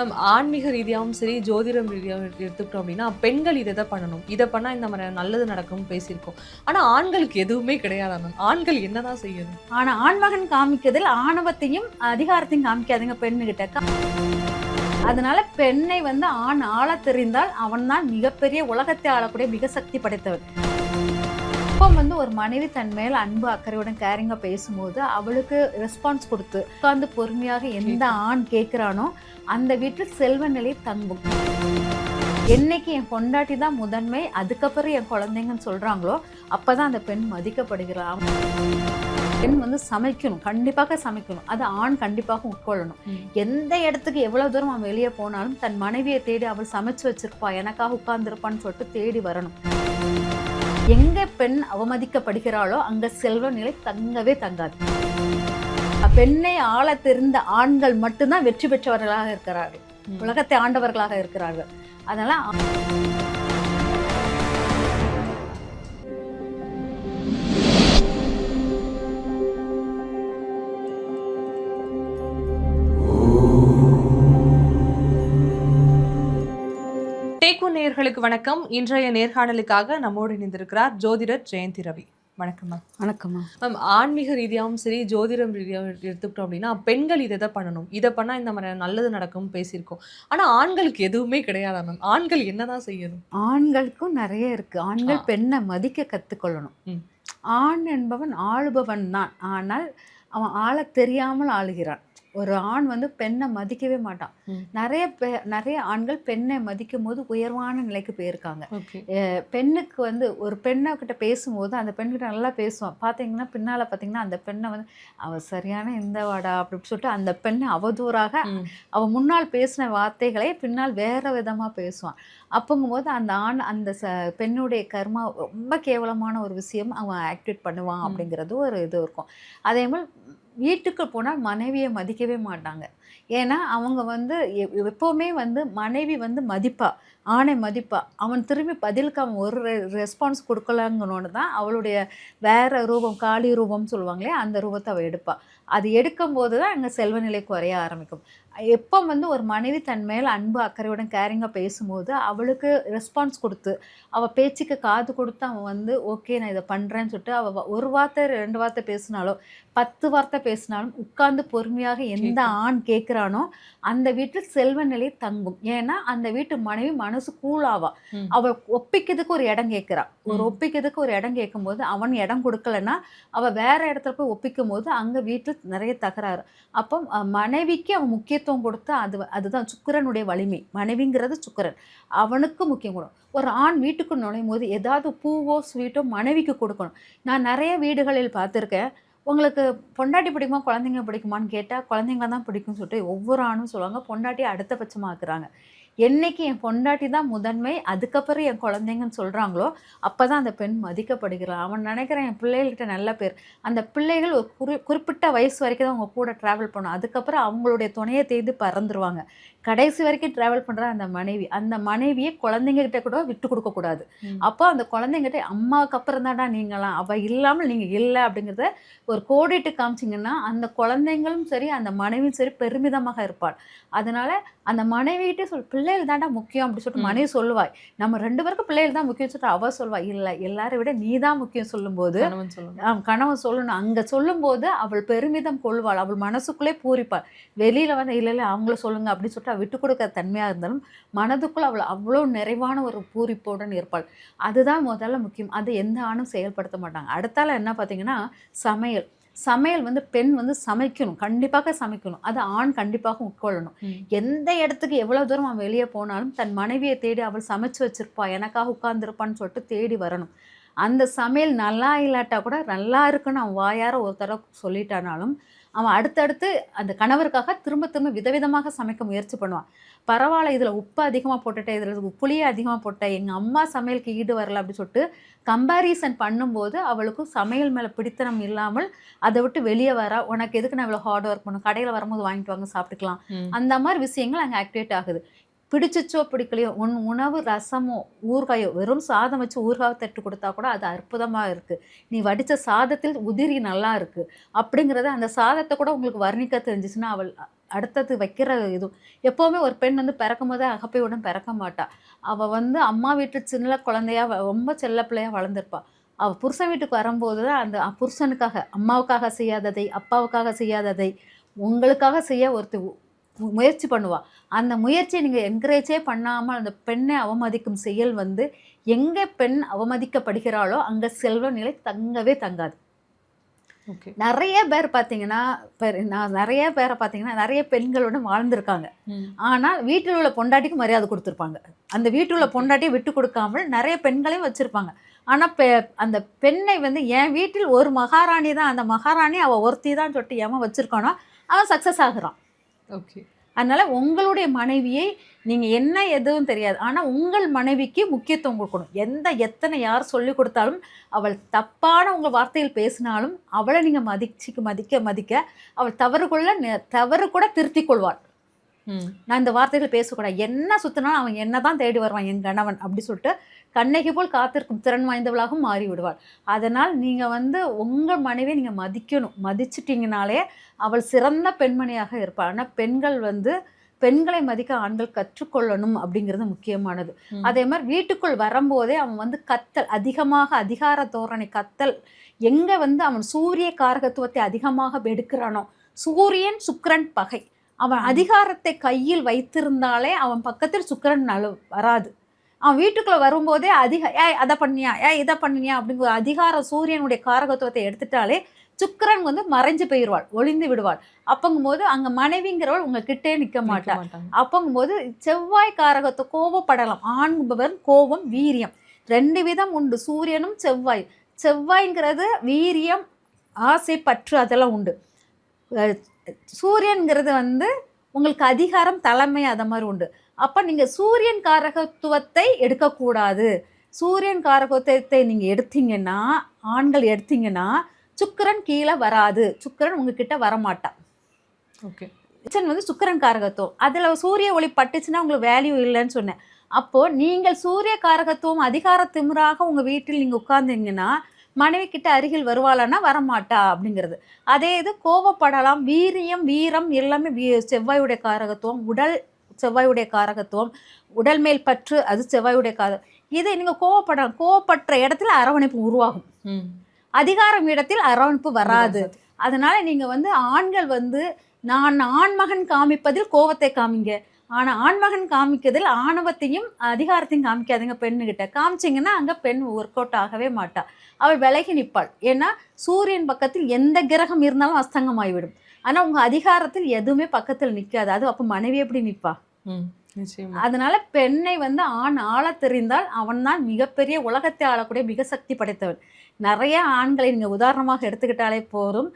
Ma'am ஆன்மீக ரீதியாகவும் சரி ஜோதிடம் ரீதியாகவும் எடுத்துக்கிட்டோம் அப்படின்னா பெண்கள் இதை தான் பண்ணணும். இதை பண்ணால் இந்த மாதிரி நல்லது நடக்கும்னு பேசியிருக்கோம். ஆனால் ஆண்களுக்கு எதுவுமே கிடையாது மேம்? ஆண்கள் என்னதான் செய்யணும்? ஆனால் ஆண்மகன் காமிக்கிறதில் ஆணவத்தையும் அதிகாரத்தையும் காமிக்காதுங்க பெண்ணுகிட்ட. அதனால பெண்ணை வந்து ஆண் ஆள தெரிந்தால் அவன்தான் மிகப்பெரிய உலகத்தை ஆளக்கூடிய மிக சக்தி படைத்தவன். இப்போ வந்து ஒரு மனைவி தன் மேல் அன்பு அக்கறையுடன் கேரிங்கா பேசும்போது அவளுக்கு ரெஸ்பான்ஸ் கொடுத்து உட்கார்ந்து பொறுமையாக எந்த ஆண் கேட்கிறானோ அந்த வீட்டில் செல்வ நிலை தங்கும். என்னைக்கு என் பொண்டாட்டி தான் முதன்மை அதுக்கப்புறம் என் குழந்தைங்கன்னு சொல்றாங்களோ அப்பதான் அந்த பெண் மதிக்கப்படுகிறாள் பெண் வந்து சமைக்கணும் கண்டிப்பாக சமைக்கணும். அது ஆண் கண்டிப்பாக உட்கொள்ளணும். எந்த இடத்துக்கு எவ்வளவு தூரம் அவன் வெளியே போனாலும் தன் மனைவியை தேடி அவள் சமைச்சு வச்சிருப்பா எனக்காக உட்கார்ந்துருப்பான்னு சொல்லிட்டு தேடி வரணும். எங்க பெண் அவமதிக்கப்படுகிறாளோ அங்க செல்வ நிலை தங்கவே தங்காது. பெண்ணை ஆள தெரிந்த ஆண்கள் மட்டும்தான் வெற்றி பெற்றவர்களாக இருக்கிறார்கள். உலகத்தை ஆண்டவர்களாக இருக்கிறார்கள். அதனால நேயர்களுக்கு வணக்கம். இன்றைய நேர்காணலுக்காக நம்மோடு இணைந்திருக்கிறார் ஜோதிடர் ஜெயந்தி ரவி. வணக்கம் மேம். வணக்கம்மா மேம். ஆன்மீக ரீதியாகவும் சரி ஜோதிடம் ரீதியாகவும் எடுத்து- எடுத்துக்கிட்டோம் அப்படின்னா பெண்கள் இதை தான் பண்ணணும். இதை பண்ணால் இந்த மாதிரி நல்லது நடக்கும்னு பேசியிருக்கோம். ஆனால் ஆண்களுக்கு எதுவுமே கிடையாதா மேம்? ஆண்கள் என்னதான் செய்யணும்? ஆண்களுக்கும் நிறைய இருக்கு. ஆண்கள். பெண்ணை மதிக்க கத்துக்கொள்ளணும். ம். ஆண் என்பவன் ஆளுபவன் தான். ஆனால் அவன் ஆளத் தெரியாமல் ஆளுகிறான். ஒரு ஆண் வந்து பெண்ணை மதிக்கவே மாட்டான். நிறைய பே நிறைய ஆண்கள் பெண்ணை மதிக்கும் போது உயர்வான நிலைக்கு போயிருக்காங்க. பெண்ணுக்கு வந்து ஒரு பெண்ணை கிட்ட பேசும்போது அந்த பெண்கிட்ட நல்லா பேசுவான். பார்த்தீங்கன்னா பின்னால் பார்த்தீங்கன்னா அந்த பெண்ணை வந்து அவ சரியான இந்த வாடா அப்படின்னு சொல்லிட்டு அந்த பெண்ணை அவதூறாக அவ முன்னால் பேசின வார்த்தைகளை பின்னால் வேற விதமா பேசுவான். அப்போங்கும்போது அந்த ஆண் அந்த ச பெண்ணுடைய கர்மா ரொம்ப கேவலமான ஒரு விஷயம் அவன் ஆக்டிவேட் பண்ணுவான். அப்படிங்கிறது ஒரு இது இருக்கும். அதே மாதிரி வீட்டுக்கு போனால் மனைவியை மதிக்கவே மாட்டாங்க. ஏன்னா அவங்க வந்து எப்போவுமே வந்து மனைவி வந்து மதிப்பா ஆணை மதிப்பா. அவன் திரும்பி பதிலுக்கு அவன் ஒரு ரெஸ்பான்ஸ் கொடுக்கலங்கன்னு தான் அவளுடைய வேறு ரூபம் காளி ரூபம்னு சொல்லுவாங்களே அந்த ரூபத்தை அவள் எடுப்பாள் அது எடுக்கும்போது தான் அங்கே செல்வநிலை குறைய ஆரம்பிக்கும். எப்போ வந்து ஒரு மனைவி தன் மேல் அன்பு அக்கறையுடன் கேரிங்காக பேசும்போது அவளுக்கு ரெஸ்பான்ஸ் கொடுத்து அவள் பேச்சுக்கு காது கொடுத்து அவன் வந்து ஓகே நான் இதை பண்ணுறேன்னு சொல்லிட்டு அவள் ஒரு வார்த்தை ரெண்டு வார்த்தை பேசினாலோ பத்து வார்த்தை பேசினாலும் உட்கார்ந்து பொறுமையாக எந்த ஆண் கேட்குறானோ அந்த வீட்டில் செல்வ நிலை தங்கும். ஏன்னா அந்த வீட்டு மனைவி மனசு கூலாவா. அவள் ஒப்பிக்கிறதுக்கு ஒரு இடம் கேட்குறா. ஒரு. ஒப்பிக்கிறதுக்கு ஒரு இடம் கேட்கும்போது அவன் இடம் கொடுக்கலன்னா அவள் வேற இடத்துல போய் ஒப்பிக்கும் போது அங்கே வீட்டில் நிறைய தகராறு. அப்போ மனைவிக்கு அவன் முக்கியத்துவம் கொடுத்து அது அதுதான் சுக்கிரனுடைய வலிமை. மனைவிங்கிறது சுக்கிரன். அவனுக்கு முக்கியம் கொடுக்கும் ஒரு ஆண் வீட்டுக்கு நுழையும் போது ஏதாவது பூவோ ஸ்வீட்டோ மனைவிக்கு கொடுக்கணும். நான் நிறைய வீடுகளில் பார்த்துருக்கேன். உங்களுக்கு பொண்டாட்டி பிடிக்குமா குழந்தைங்க பிடிக்குமான்னு கேட்டால் குழந்தைங்க தான் பிடிக்கும்னு சொல்லிட்டு ஒவ்வொரு ஆணும் சொல்லுவாங்க. பொண்டாட்டி அடுத்த பட்சமாக்குறாங்க என்னைக்கு என் பொண்டாட்டி தான் முதன்மை அதுக்கப்புறம் என் குழந்தைங்கன்னு சொல்கிறாங்களோ அப்போ தான் அந்த பெண் மதிக்கப்படுகிறாள் அவன் நினைக்கிறான் என் பிள்ளைகள்கிட்ட நல்ல பேர். அந்த பிள்ளைகள் ஒரு குறி குறிப்பிட்ட வயசு வரைக்கும் தான் அவங்க கூட ட்ராவல் பண்ணும். அதுக்கப்புறம் அவங்களுடைய துணையை தேடி பறந்துருவாங்க. கடைசி வரைக்கும் ட்ராவல் பண்ணுற அந்த மனைவி. அந்த மனைவியை குழந்தைங்க கிட்ட கூட விட்டு கொடுக்கக்கூடாது. அப்போ அந்த குழந்தைங்கிட்ட அம்மாவுக்கு அப்புறம் தான்டா நீங்களாம் அவள் இல்லாமல் நீங்கள் இல்லை அப்படிங்கிறத ஒரு கோடிட்டு காமிச்சிங்கன்னா அந்த குழந்தைங்களும் சரி அந்த மனைவியும் சரி பெருமிதமாக இருப்பாள். அதனால அந்த மனைவிகிட்டே சொல் பிள்ளைகள் தான்டா முக்கியம் அப்படி சொல்லிட்டு. மனைவி சொல்லுவாய். நம்ம ரெண்டு பேருக்கும் பிள்ளைகள் தான் முக்கியம் சொல்லிட்டு அவ சொல்லுவா இல்லை எல்லாரை விட நீ தான் முக்கியம் சொல்லும்போது கணவன் சொல்லணும் ஆம், கணவன் சொல்லணும். அங்க சொல்லும்போது அவள் பெருமிதம் கொள்வாள். அவள் மனசுக்குள்ளே பூரிப்பாள். வெளியில வந்து இல்லை இல்லை அவங்கள சொல்லுங்க அப்படின்னு சொல்லிட்டு அவள் விட்டு கொடுக்குற தன்மையா இருந்தாலும் மனதுக்குள் அவள் அவ்வளோ நிறைவான ஒரு பூரிப்புடன் இருப்பாள் அதுதான் முதல்ல முக்கியம். அது எந்த ஆணும் செயல்படுத்த மாட்டாங்க. அடுத்தால என்ன பார்த்தீங்கன்னா சமையல். சமையல் வந்து பெண் வந்து சமைக்கணும். கண்டிப்பாக சமைக்கணும். அது ஆண் கண்டிப்பாக உட்கொள்ளணும். எந்த இடத்துக்கு எவ்வளவு தூரம் அவன் வெளியே போனாலும் தன் மனைவியை தேடி அவள் சமைச்சு வச்சிருப்பா. எனக்காக உட்கார்ந்துருப்பான்னு சொல்லிட்டு தேடி வரணும். அந்த சமையல் நல்லா இல்லாட்டா கூட நல்லா இருக்குன்னு அவன் வாயார ஒரு தடவை சொல்லிட்டானாலும் அவன் அடுத்தடுத்து அந்த கணவருக்காக திரும்ப திரும்ப விதவிதமாக சமைக்க முயற்சி பண்ணுவான். பரவாயில்ல இதில் உப்பு அதிகமாக போட்டுட்டேன் இதில் புளியை அதிகமாக போட்டேன் எங்கள் அம்மா சமையலுக்கு ஈடு வரல அப்படின்னு சொல்லிட்டு கம்பாரிசன் பண்ணும்போது அவளுக்கும் சமையல் மேலே பிடித்தனம் இல்லாமல் அதை விட்டு வெளியே வர. உனக்கு எதுக்கு நான் இவ்வளோ ஹார்ட் ஒர்க் பண்ணும் கடையில் வரும்போது வாங்கிட்டு வாங்க சாப்பிட்டுக்கலாம். அந்த மாதிரி விஷயங்கள் அங்கே ஆக்டிவேட் ஆகுது. பிடிச்சிச்சோ பிடிக்கலையோ உன் உணவு ரசமோ ஊறுகாயோ வெறும் சாதம் வச்சு ஊறுகாய் தட்டு கொடுத்தா கூட அது அற்புதமாக இருக்குது நீ வடித்த சாதத்தில் உதிரி நல்லா இருக்குது அப்படிங்கிறத அந்த சாதத்தை கூட உங்களுக்கு வர்ணிக்க தெரிஞ்சிச்சுன்னா அவள் அடுத்தது வைக்கிற இது. எப்போவுமே ஒரு பெண் வந்து பிறக்கும் போதே அகப்பையுடன் பிறக்க மாட்டாள் அவள் வந்து அம்மா வீட்டு சின்ன குழந்தையா ரொம்ப செல்ல வளர்ந்துருப்பாள் அவள் புருஷன் வீட்டுக்கு வரும்போது தான் அந்த புருஷனுக்காக அம்மாவுக்காக செய்யாததை அப்பாவுக்காக செய்யாததை உங்களுக்காக செய்ய ஒருத்தர் முயற்சி பண்ணுவா. அந்த முயற்சியை நீங்கள் என்கரேஜே பண்ணாமல் அந்த பெண்ணை அவமதிக்கும் செயல் வந்து எங்கே பெண் அவமதிக்கப்படுகிறாளோ அங்கே செல்வ நிலை தங்கவே தங்காது. ஓகே. நிறைய பேர் பார்த்தீங்கன்னா பெரு- நான் நிறைய பேரை பார்த்தீங்கன்னா நிறைய பெண்களோட வாழ்ந்திருக்காங்க. ஆனால் வீட்டில் உள்ள பொண்டாட்டிக்கு மரியாதை கொடுத்துருப்பாங்க. அந்த வீட்டில் உள்ள பொண்டாட்டியை விட்டு கொடுக்காமல் நிறைய பெண்களையும் வச்சுருப்பாங்க. ஆனால் பெ அந்த பெண்ணை வந்து என் வீட்டில் ஒரு மகாராணி தான். அந்த மகாராணி அவள் ஒருத்தி தான் சொல்லிட்டு ஏமா வச்சுருக்கானோ அவன் சக்ஸஸ் ஆகுறான். ஓகே அதனால் உங்களுடைய மனைவியை நீங்கள் என்ன எதுவும் தெரியாது. ஆனால் உங்கள் மனைவிக்கு முக்கியத்துவம் கொடுக்கணும். எந்த எத்தனை யார் சொல்லி கொடுத்தாலும் அவள் தப்பான உங்கள் வார்த்தையில் பேசினாலும் அவளை நீங்கள் மதிச்சுக்கு மதிக்க மதிக்க அவள் தவறு கொள்ள நெ- தவறு கூட திருத்திக் கொள்வாள். நான் இந்த வார்த்தைகள் பேசக்கூடாது. என்ன சுத்தினாலும் அவன் என்ன தான் தேடி வருவான் என் கணவன் அப்படி சொல்லிட்டு கண்ணகி போல் காத்திருக்கும் திறன் வாய்ந்தவளாகவும் மாறி விடுவாள் அதனால் நீங்கள் வந்து உங்கள் மனைவியை நீங்கள் மதிக்கணும். மதிச்சிட்டிங்கனாலே அவள் சிறந்த பெண்மணியாக இருப்பாள். ஆனால் பெண்கள் வந்து பெண்களை மதிக்க ஆண்கள் கற்றுக்கொள்ளணும் அப்படிங்கிறது முக்கியமானது. அதே மாதிரி வீட்டுக்குள் வரும்போதே அவன் வந்து கத்தல் அதிகமாக அதிகார தோரணை கத்தல். எங்கே வந்து அவன் சூரிய காரகத்துவத்தை அதிகமாக எடுக்கிறானோ சூரியன் சுக்கிரன் பகை. அவன். அதிகாரத்தை கையில் வைத்திருந்தாலே அவன் பக்கத்தில் சுக்கிரன் நலு வராது. அவன் வீட்டுக்குள்ள வரும்போதே அதிக ஏய் அதை பண்ணியா? ஏய் இதை பண்ணியா அப்படிங்கிற அதிகார சூரியனுடைய காரகத்துவத்தை எடுத்துட்டாலே சுக்கிரன் வந்து மறைஞ்சு போயிடுவாள் ஒளிந்து விடுவாள். அப்பங்கும்போது அங்க மனைவிங்கிறவள் உங்க கிட்டே நிக்க நிக்க மாட்டாள் அப்பங்கும்போது செவ்வாய் காரகத்தை கோபப்படலாம் ஆண்பவர் கோபம் வீரியம். ரெண்டு விதம் உண்டு சூரியனும் செவ்வாய். செவ்வாய்ங்கிறது வீரியம் ஆசை பற்று அதெல்லாம் உண்டு. சூரியன்கிறது வந்து உங்களுக்கு அதிகாரம் தலைமை அதை மாதிரி உண்டு. அப்போ நீங்கள் சூரியன் காரகத்துவத்தை எடுக்கக்கூடாது. சூரியன் காரகத்துவத்தை நீங்கள் எடுத்தீங்கன்னா ஆண்கள் எடுத்தீங்கன்னா சுக்கிரன் கீழே வராது. சுக்கிரன் உங்ககிட்ட வரமாட்டான். ஓகே. கிச்சன் வந்து சுக்கிரன் காரகத்துவம். அதில் சூரிய ஒளி பட்டுச்சுன்னா உங்களுக்கு வேல்யூ இல்லைன்னு சொன்னேன். அப்போது நீங்கள் சூரிய காரகத்துவம் அதிகார திமிராக உங்கள் வீட்டில் நீங்கள் உட்கார்ந்தீங்கன்னா மனைவி கிட்ட அருகில் வருவாளான்னா வரமாட்டா அப்படிங்கிறது. அதே இது கோபப்படலாம் வீரியம் வீரம் எல்லாமே வீ செவ்வாயுடைய காரகத்துவம் உடல் செவ்வாயுடைய காரகத்துவம் உடல் மேல் பற்று அது செவ்வாயுடைய கார இதை நீங்கள் கோவப்படலாம். கோவப்பட்ட இடத்துல அரவணைப்பு உருவாகும். அதிகாரம் இடத்தில் அரவணைப்பு வராது. அதனால நீங்க வந்து ஆண்கள் வந்து நான் ஆண்மகன் காமிப்பதில் கோவத்தை காமிங்க. ஆனா ஆண்மகன் காமிக்கிறதில் ஆணவத்தையும் அதிகாரத்தையும் காமிக்காதீங்க பெண்ணுகிட்ட. காமிச்சிங்கன்னா அங்க பெண் ஒர்க் அவுட் ஆகவே மாட்டா. அவள் விலகி நிற்பாள். ஏன்னா சூரியன் பக்கத்தில் எந்த கிரகம் இருந்தாலும் அஸ்தங்கமாகிவிடும் ஆனா உங்க அதிகாரத்தில் எதுவுமே பக்கத்தில் நிற்காது. அது அப்போ மனைவி எப்படி நிற்பா? ம் நிச்சயமா. அதனால பெண்ணை வந்து ஆண் ஆளத் தெரிந்தால் அவன்தான் மிகப்பெரிய உலகத்தை ஆளக்கூடிய மிக சக்தி படைத்தவன். நிறைய ஆண்களை நீங்கள் உதாரணமாக எடுத்துக்கிட்டாலே போதும்.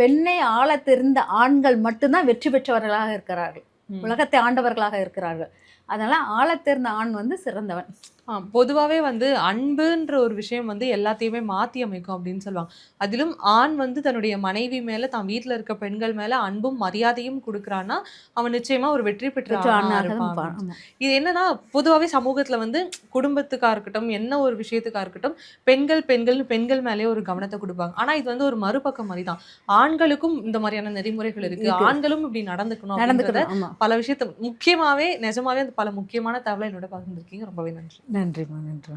பெண்ணை ஆளத் தெரிந்த ஆண்கள் மட்டும்தான் வெற்றி பெற்றவர்களாக இருக்கிறார்கள். உலகத்தை ஆண்டவர்களாக இருக்கிறார்கள். அதனால ஆழத்தேர்ந்த ஆண் வந்து சிறந்தவன். ஆ, பொதுவாவே வந்து அன்புன்ற ஒரு விஷயம் வந்து எல்லாத்தையுமே மாத்தி அமைக்கும் அப்படின்னு சொல்லுவாங்க. அதிலும் ஆண் வந்து தன்னுடைய மனைவி மேல தான் வீட்ல இருக்க பெண்கள் மேல அன்பும் மரியாதையும் கொடுக்கறான்னா அவன் நிச்சயமா ஒரு வெற்றி பெற்ற பெற்ற ஆணா ஆணாக இருப்பான். இது என்னன்னா பொதுவாவே சமூகத்துல வந்து குடும்பத்துக்கா இருக்கட்டும் என்ன ஒரு விஷயத்துக்கா இருக்கட்டும் பெண்கள் பெண்கள் பெண்கள் மேலேயே ஒரு கவனத்தை கொடுப்பாங்க. ஆனா இது வந்து ஒரு மறுபக்கம் மாதிரி தான் ஆண்களுக்கும் இந்த மாதிரியான நெறிமுறைகள் இருக்கு. ஆண்களும் இப்படி நடந்துக்கணும் ஆமா. பல விஷயத்த முக்கியமாவே நிஜமாவே அந்த பல முக்கியமான தகவலை என்னோட பகிர்ந்திருக்கீங்க ரொம்பவே நன்றி. நன்றிம்மா நன்றி